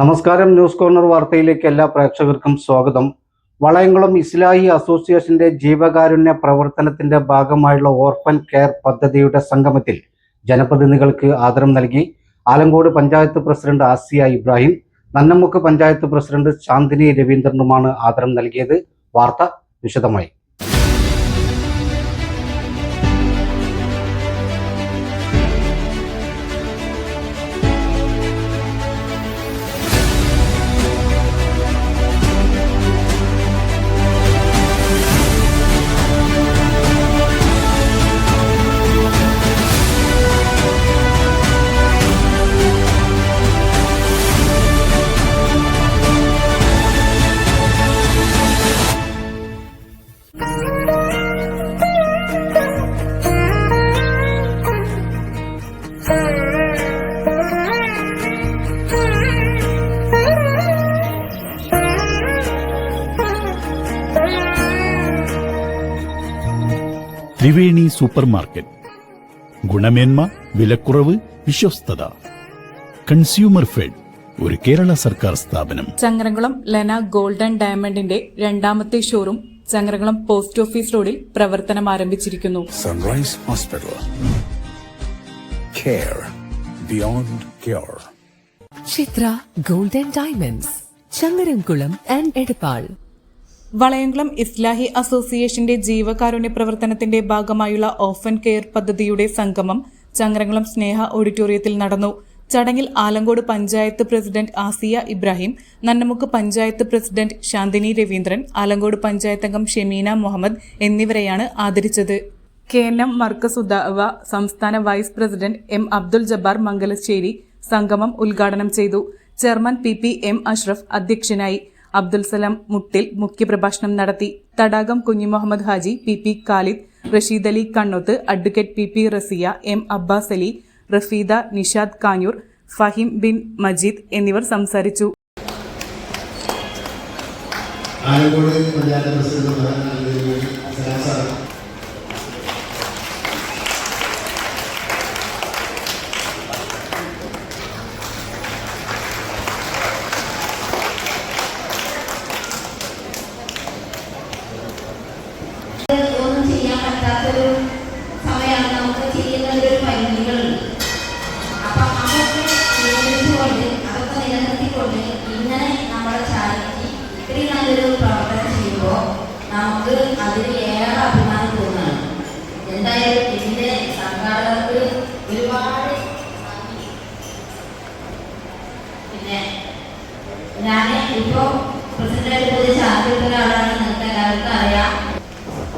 നമസ്കാരം news corner വാർത്തയിലേക്ക് എല്ലാ പ്രേക്ഷകർക്കും സ്വാഗതം. വളയംകുളം ഇസ്ലാഹി അസോസിയേഷന്റെ ജീവകാരുണ്യ പ്രവർത്തനത്തിന്റെ ഭാഗമായുള്ള ഓർഫൻ കെയർ പദ്ധതിയുടെ സംഗമത്തിൽ ജനപ്രതിനിധികൾക്ക് ആദരം നൽകി ആലങ്കോട് പഞ്ചായത്ത് പ്രസിഡന്റ് ആസിയ ഇബ്രാഹിം നന്നമുക്ക് പഞ്ചായത്ത് പ്രസിഡന്റ് ശാന്തിനി രവീന്ദ്രനുമാണ് ആദരം നൽകിയത്. വാർത്ത വിശദമായി. ത്രിവേണി സൂപ്പർ മാർക്കറ്റ് ഗുണമേന്മ വിലക്കുറവ് വിശ്വസ്തത. കൺസ്യൂമർ ഫെഡ് ഒരു കേരള സർക്കാർ സ്ഥാപനം. ചങ്ങരംകുളം ലെന ഗോൾഡൻ ഡയമണ്ടിന്റെ രണ്ടാമത്തെ ഷോറൂം ചങ്ങരംകുളം പോസ്റ്റ് ഓഫീസ് റോഡിൽ പ്രവർത്തനം ആരംഭിച്ചിരിക്കുന്നു. Sunrise hospital care beyond care Chithra golden diamonds Changaramkulam and Edappal. Valayamkulam Islahi അസോസിയേഷന്റെ ജീവകാരുണ്യ പ്രവർത്തനത്തിന്റെ ഭാഗമായുള്ള ഓഫൻ കെയർ പദ്ധതിയുടെ സംഗമം ചങ്ങരംകുളം സ്നേഹ ഓഡിറ്റോറിയത്തിൽ നടന്നു. ചടങ്ങിൽ ആലങ്കോട് പഞ്ചായത്ത് പ്രസിഡന്റ് ആസിയ ഇബ്രാഹിം നന്നമുക്ക് പഞ്ചായത്ത് പ്രസിഡന്റ് ശാന്തിനി രവീന്ദ്രൻ ആലങ്കോട് പഞ്ചായത്ത് അംഗം ഷെമീന മുഹമ്മദ് എന്നിവരെയാണ് ആദരിച്ചത്. കെ എൻ എം മർക്കസ് ഉദാവ സംസ്ഥാന vice president M Abdul Jabbar Mangalassery സംഗമം ഉദ്ഘാടനം ചെയ്തു. Chairman P P M Ashraf അധ്യക്ഷനായി. അബ്ദുൽ സലാം മുട്ടിൽ മുഖ്യപ്രഭാഷണം നടത്തി Thadakam Kunhimuhammad Haji P P Khalid Rasheed Ali Kannoth advocate P P Raziya M Abbas Ali Rafeeda Nishad Kanjoor Fahim bin Majeed എന്നിവർ സംസാരിച്ചു. Alakode panchayat president നമുക്ക് അതിൽ ഏറെ അഭിമാനം തോന്നുകയാണ്. എന്തായാലും ഇതിന്റെ സംഘാടകർക്ക് ഒരുപാട്. പിന്നെ ഞാൻ ഇപ്പോ പ്രസിഡന്റ് ചാർജ് ആളാണ് നിങ്ങൾക്ക് എല്ലാവർക്കും അറിയാം.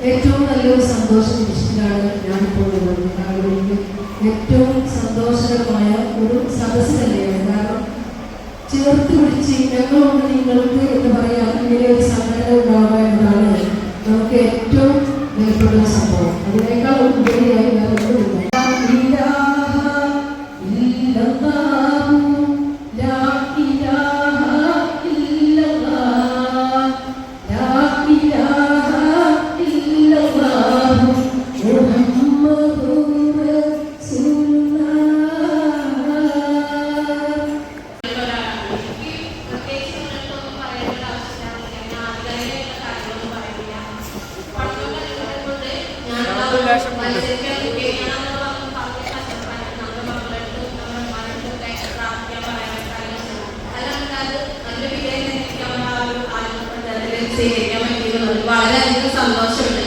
ഏറ്റവും നല്ലൊരു സന്തോഷ നിമിഷത്തിലാണ് ഞാനിപ്പോൾ ഉള്ളത്. കാരണം ഏറ്റവും സന്തോഷകരമായ ഒരു സദസ്സിലല്ലേ? കാരണം ചേർത്ത് പിടിച്ച് ഞങ്ങളുണ്ട് നിങ്ങൾക്ക് വളരെയധികം സന്തോഷമുണ്ട്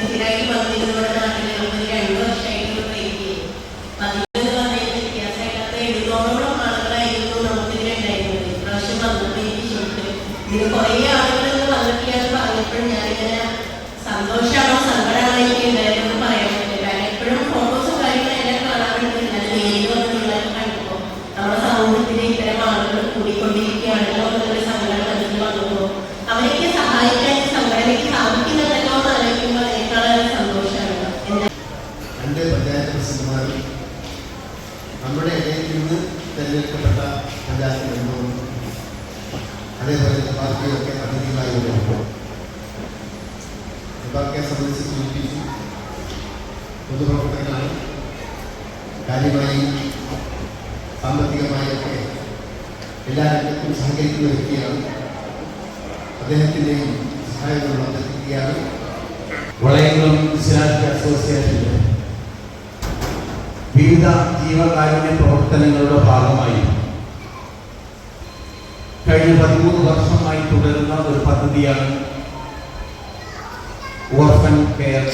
സ്ഥിരമായിട്ട് നാട്ടിൽ നമുക്ക് രണ്ട് വർഷമായിട്ട് ചെയ്യും പതിനൊന്ന് പറയുന്ന വ്യത്യാസമായിട്ട് എഴുന്നൂറോളം ആളുകളായിരുന്നു നമുക്കിതിനെ ഉണ്ടായിരുന്നത് ഇപ്രാവശ്യം വന്നപ്പോൾ എനിക്ക് ഷോട്ട് ഇതിന് കുറേ ആളുകൾ വന്നിട്ടില്ല എന്ന് പറഞ്ഞപ്പോൾ ഞാനിങ്ങനെ സന്തോഷമാണോ സങ്കടമാണോ എനിക്ക് തിരഞ്ഞെടുക്കപ്പെട്ട പഞ്ചായത്ത് മെമ്പറും അതേപോലെ പാർട്ടിയൊക്കെ അതിഥികളായി വരുമ്പോൾ പാർട്ടിയെ സംബന്ധിച്ച് സൂചിപ്പിച്ചു പൊതുപ്രവർത്തകനാണ് കാര്യമായി സാമ്പത്തികമായൊക്കെ എല്ലാ രംഗത്തും സഹകരിക്കുന്ന വ്യക്തിയാണ് അദ്ദേഹത്തിൻ്റെയും സഹായങ്ങൾ അഭ്യർത്ഥിക്കുകയാണ് വളയങ്ങളും ഇസ്ലാമിക് അസോസിയേഷന്റെ വിവിധ ജീവകാരുണ്യ പ്രവർത്തനങ്ങളുടെ ഭാഗമായി കഴിഞ്ഞ പതിമൂന്ന് വർഷമായി തുടരുന്ന ഒരു പദ്ധതിയാണ് ഓർഫൻ കെയർ